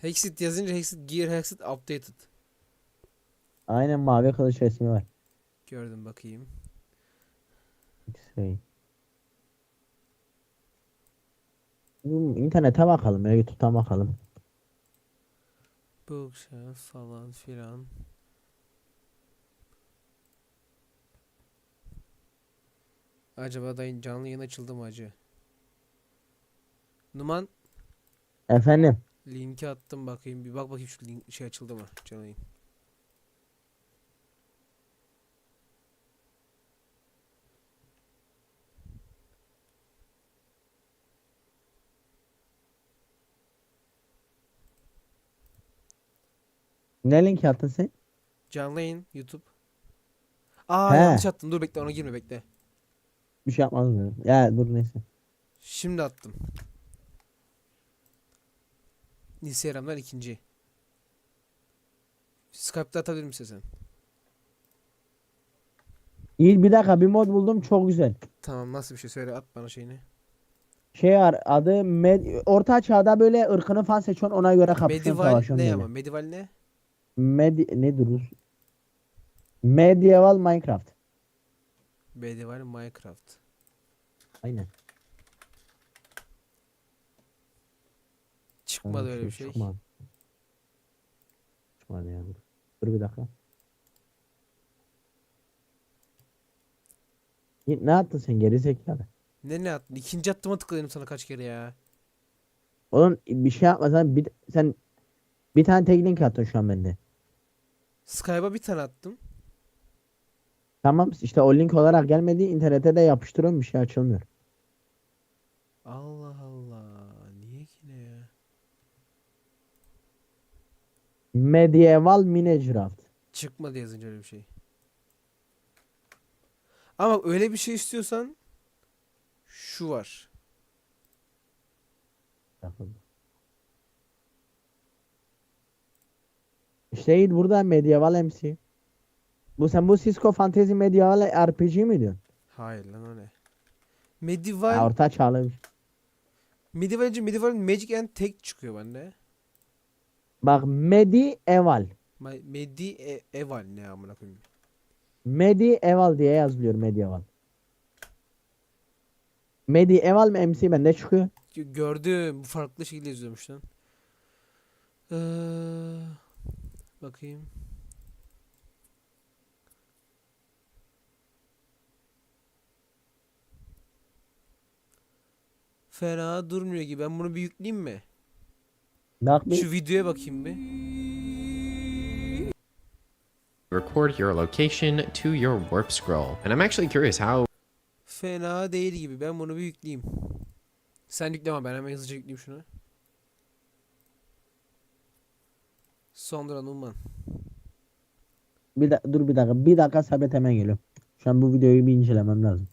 Hexit yazınca Hexit Gear Hexit Updated. Aynen mavi kılıç resmi var. Gördüm bakayım. Şey. Bu internete bakalım YouTube'dan bakalım. Bookshelf falan filan. Acaba dayın canlı yayın açıldı mı acı? Numan Efendim. Linki attım bakayım. Bir bak bakayım şu link şey açıldı mı canlı yayın. Ne link attın sen? Canlı yayın YouTube. Aa He. yanlış attım. Dur bekle ona girme bekle. Bir şey yapmadım dedim. Ya dur neyse. Şimdi attım. Instagram'dan ikinci. Skype'da atabilir misin sen? İyi bir dakika bir mod buldum çok güzel. Tamam nasıl bir şey söyle at bana şeyini. Şey var adı med orta çağda böyle ırkını falan seçiyorsun ona göre kapışıyorsun Medieval savaşıyorsun ne böyle. ama? Medieval ne? Med ne durur? Medieval Minecraft. Medieval Minecraft. Aynen. Çıkmadı öyle bir şey. Çıkmadı. Çıkmadı ya dur. Bir dakika. Ne yaptın sen geri zekalı? Ne ne attın? İkinci attıma tıkladım sana kaç kere ya. Oğlum bir şey yapmasan bir, sen bir tane tek link attın şu an bende. Skype'a bir tane attım. Tamam işte o link olarak gelmedi internete de yapıştırıyorum bir şey açılmıyor. Allah Allah. Niye ki ne ya? Medieval Minecraft. Çıkmadı yazınca öyle bir şey. Ama öyle bir şey istiyorsan şu var. İşte burada Medieval MC. Bu sen bu Cisco Fantasy Medieval RPG mi diyorsun? Hayır lan o ne? Ha, Medieval orta çağlı. Medieval'ci Medieval Magic and Tek çıkıyor bende. Bak Medieval. Ma- Medieval ne amına koyayım. Medieval diye yazılıyor Medieval. Medieval mi MC bende çıkıyor. Gö- Gördüm. Farklı şekilde yazıyormuş lan. Ee, bakayım. Fena durmuyor gibi. Ben bunu bir yükleyeyim mi? Bak bir Şu videoya bakayım bir. record your location to your warp scroll. And I'm actually curious how Fena değil gibi. Ben bunu bir yükleyeyim. Sen yükleme ben hemen hızlıca yükleyeyim şunu. Sonra Numan. bir da- dur bir dakika. Bir dakika sabit hemen geliyorum. Şu an bu videoyu bir incelemem lazım.